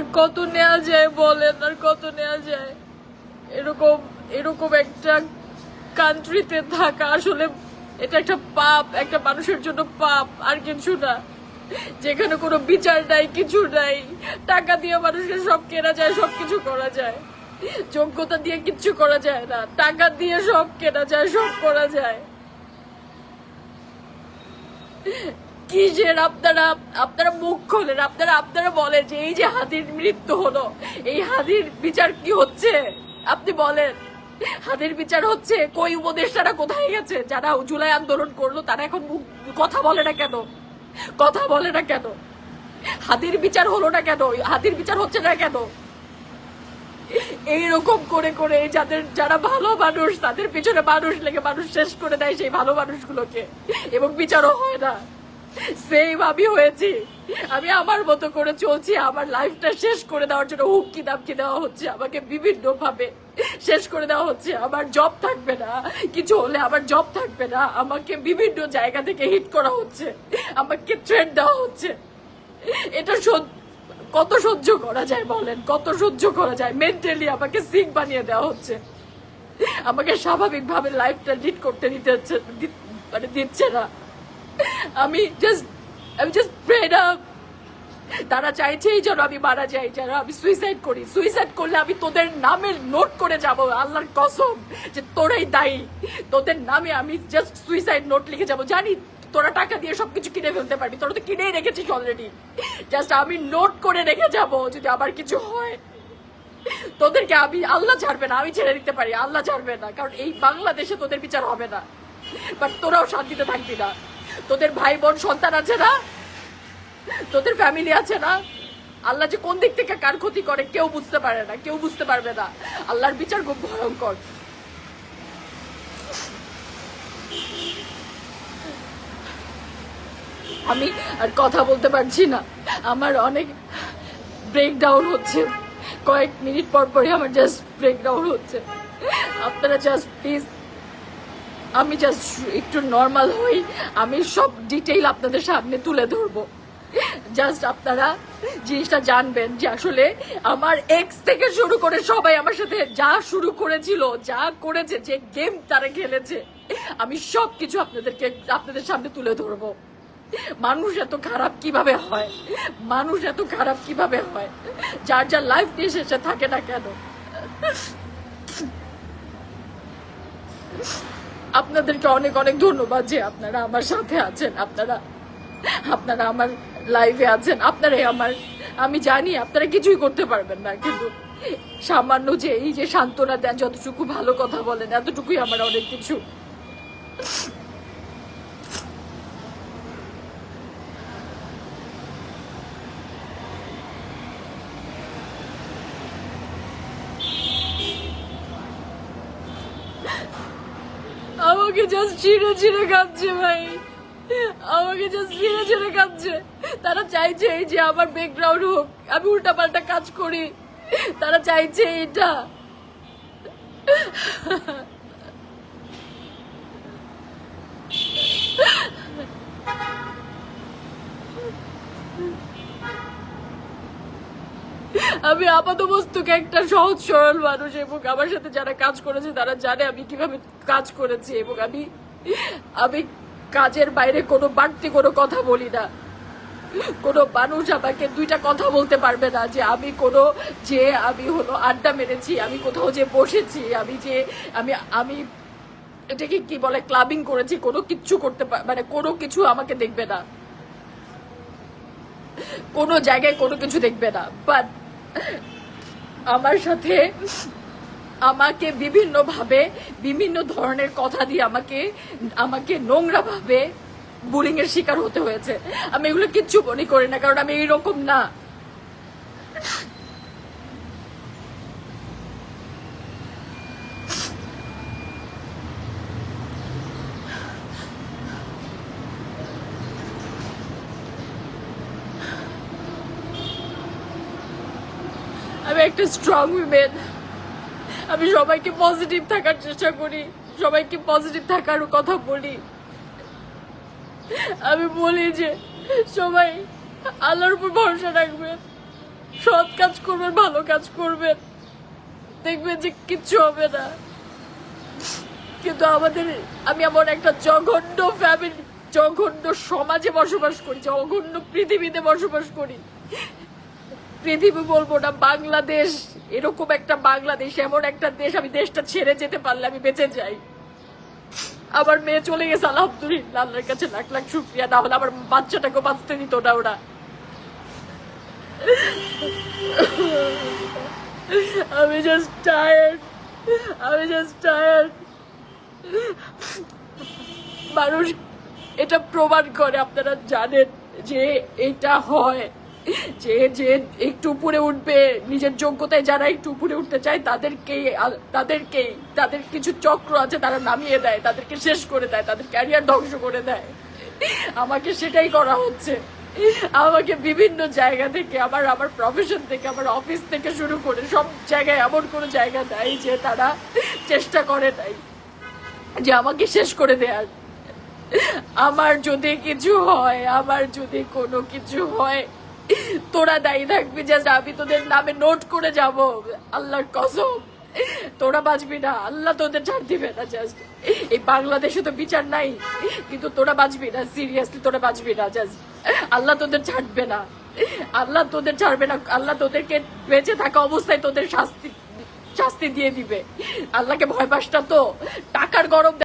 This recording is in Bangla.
আর কত নেওয়া যায় বলেন, আর কত নেওয়া যায়? এরকম এরকম একটা কান্ট্রিতে থাকা আসলে এটা একটা পাপ, একটা মানুষের জন্য পাপ, আর কিছু না। যেখানে কোনো বিচার নাই, কিছু নাই। টাকা দিয়ে মানুষকে সব কেনা যায়, সব কিছু করা যায়। যোগ্যতা দিয়ে কিচ্ছু করা যায় না। টাকা দিয়ে সব কেনা যায়, সব করা যায়। কিসের? আপনারা আপনারা মুখ খোলেন, আপনারা আপনারা বলেন যে এই যে হাতির মৃত্যু হলো, এই হাতির বিচার কি হচ্ছে? আপনি বলেন। হাতির বিচার হচ্ছে, কই উপদেষ্টারা কোথায় গেছে? যারা জুলাই আন্দোলন করল, তারা এখন মুখ, কথা বলে না কেন? কথা বলে না কেন? হাতির বিচার হলো না কেন? হাতির বিচার হচ্ছে না কেন? এইরকম করে করে যাদের, যারা ভালো মানুষ, তাদের পিছনে মানুষ লেগে মানুষ শেষ করে দেয় সেই ভালো মানুষগুলোকে। এবং বিচারও হয় না। সেম আমি হয়েছি। আমি আমার মতো করে চলছি, আমার লাইফটা শেষ করে দেওয়ার জন্য হুমকি দামকি দেওয়া হচ্ছে, আমাকে বিভিন্ন ভাবে শেষ করে দেওয়া হচ্ছে। আমার জব থাকবে না, কিছু হলে আমার জব থাকবে না, আমাকে বিভিন্ন জায়গা থেকে হিট করা হচ্ছে, আমাকে থ্রেড দেওয়া হচ্ছে। এটা কত সহ্য করা যায় বলেন? কত সহ্য করা যায়? মেন্টালি আমাকে সিক বানিয়ে দেওয়া হচ্ছে। আমাকে স্বাভাবিকভাবে লাইফটা লিড করতে দিতে হচ্ছে মানে দিচ্ছে না। আমি জাস্ট আমি জাস্ট প্রেড আপ তারা চাইছেই যেন আমি মারা যাই, যেন আমি সুইসাইড করি। সুইসাইড করলে আমি তোদের নামে নোট করে যাব, আল্লাহর কসম, যে তোরাই দায়ী। তোদের নামে আমি জাস্ট সুইসাইড নোট লিখে যাব। জানি তোরা টাকা দিয়ে সবকিছু কিনে ফেলতে পারবি, তোরা তো কিনেই রেখেছিস অলরেডি জাস্ট আমি নোট করে রেখে যাব যদি আবার কিছু হয়। তোদেরকে আমি, আল্লাহ ছাড়বে না, আমি ছেড়ে দিতে পারি, আল্লাহ ছাড়বে না, কারণ এই বাংলাদেশে তোদের বিচার হবে না। বাট তোরাও শান্তিতে থাকবি না। তোদের ভাই বোন সন্তান আছে না? তোদের ফ্যামিলি আছে না? আল্লাহ যে কোন দিক থেকে কার ক্ষতি করে, কেউ বুঝতে পারে না, কেউ বুঝতে পারবে না। আল্লাহর বিচার খুব ভয়ঙ্কর। আমি আর কথা বলতে পারছি না। আমার অনেক ব্রেকডাউন হচ্ছে। কয়েক মিনিট পর পরই আমার জাস্ট ব্রেকডাউন হচ্ছে। আপনারা জাস্ট প্লিজ আমি জাস্ট একটু নর্মাল হই, আমি সব ডিটেইল আপনাদের সামনে তুলে ধরবো। জাস্ট আপনারা জিনিসটা জানবেন যে আসলে আমার এক্স থেকে শুরু করে সবাই আমার সাথে যা শুরু করেছিল, যা করেছে, যে গেম তারা খেলেছে, আমি সব কিছু আপনাদেরকে, আপনাদের সামনে তুলে ধরবো। মানুষ এত খারাপ কীভাবে হয়? মানুষ এত খারাপ কীভাবে হয়? যার যার লাইফ নিয়ে শেষে থাকে না কেন? আপনাদেরকে অনেক অনেক ধন্যবাদ যে আপনারা আমার সাথে আছেন। আপনারা আপনারা আমার লাইফে আছেন। আপনারাই আমার, আমি জানি আপনারা কিছুই করতে পারবেন না, কিন্তু সামান্য যে এই যে সান্ত্বনা দেন, যতটুকু ভালো কথা বলেন, এতটুকুই আমার অনেক কিছু। আমাকে জাস্ট ছিঁড়ে ছিঁড়ে কাঁদছে ভাই। আমাকে জাস্ট ছিঁড়ে ছিঁড়ে কাঁদছে। তারা চাইছে এই যে আমার ব্যাকগ্রাউন্ড হোক, আমি উল্টাপাল্টা কাজ করি। তারা চাইছে এটা। আমি আপাত বস্তুকে একটা সহজ, সরল মানুষ এবং আমার সাথে যারা কাজ করেছে তারা জানে আমি কীভাবে কাজ করেছি এবং আমি আমি কাজের বাইরে কোনো বাড়তি কোনো কথা বলি না। কোনো মানুষ আমাকে দুইটা কথা বলতে পারবে না যে আমি কোনো, যে আমি হলো আড্ডা মেরেছি, আমি কোথাও যে বসেছি, আমি যে, আমি আমি এটাকে কি বলে, ক্লাবিং করেছি, কোনো কিচ্ছু করতে মানে কোনো কিছু আমাকে দেখবে না। কোনো জায়গায় কোনো কিছু দেখবে না। বাট আমার সাথে আমাকে বিভিন্নভাবে, বিভিন্ন ধরনের কথা দিয়ে আমাকে আমাকে নোংরা ভাবে বুলিং এর শিকার হতে হয়েছে। আমি এগুলো কিচ্ছু মনে করি না, কারণ আমি এইরকম না। আমি একটা স্ট্রং উইমেন আমি সবাইকে পজিটিভ থাকার চেষ্টা করি। সবাইকে পজিটিভ থাকার কথা বলি। আমি বলি যে, সবাই আল্লাহর উপর ভরসা রাখবে সৎ কাজ করবেন, ভালো কাজ করবেন। দেখবেন যে কিচ্ছু হবে না। কিন্তু আমাদের, আমি এমন একটা জঘন্য ফ্যামিলি জঘন্য সমাজে বসবাস করি, জঘন্য পৃথিবীতে বসবাস করি। পৃথিবী বলব না, বাংলাদেশ। এরকম একটা বাংলাদেশ, এমন একটা দেশ, আমি দেশটা ছেড়ে যেতে পারলে আমি বেঁচে যাই। আমার মেয়ে চলে গেছে, আলহামদুলিল্লাহ, আল্লাহর কাছে লাখ লাখ শুক্রিয়া। না হলে আমার বাচ্চাটাকে বাঁচতে দিত না ওরা। আমি জাস্ট টায়ার্ড আমি জাস্ট টায়ার্ড মানুষ এটা প্রমাণ করে, আপনারা জানেন যে এটা হয়। যে যে একটু উপরে উঠবে, নিজের যোগ্যতায় যারা একটু উপরে উঠতে চায় তাদেরকেই আল- তাদেরকেই তাদের কিছু চক্র আছে তারা নামিয়ে দেয়, তাদেরকে শেষ করে দেয়, তাদের ক্যারিয়ার ধ্বংস করে দেয়। আমাকে সেটাই করা হচ্ছে। আমাকে বিভিন্ন জায়গা থেকে আমার আমার প্রফেশন থেকে আমার অফিস থেকে শুরু করে সব জায়গায় এমন কোনো জায়গা দেয় যে তারা চেষ্টা করে নাই যে আমাকে শেষ করে দেয়ার। আমার যদি কিছু হয়, আমার যদি কোনো কিছু হয় তোরা দায়ী থাকবি যে আমি তোদের নামে নোট করে যাব। আল্লাহর কসম। তোরা বাঁচবি না। আল্লাহ তোদের ছাড় দিবে না জাস্ট এই বাংলাদেশে তো বিচার নাই, কিন্তু তোরা বাঁচবি না সিরিয়াসলি তোরা বাঁচবি না জাস্ট আল্লাহ তোদের ছাড়বে না। আল্লাহ তোদের ছাড়বে না, আল্লাহ তোদেরকে বেঁচে থাকা অবস্থায় তোদের শাস্তি শাস্তি দিয়ে দিবে। আল্লাহকে ভয় পাস তো। টাকার গরম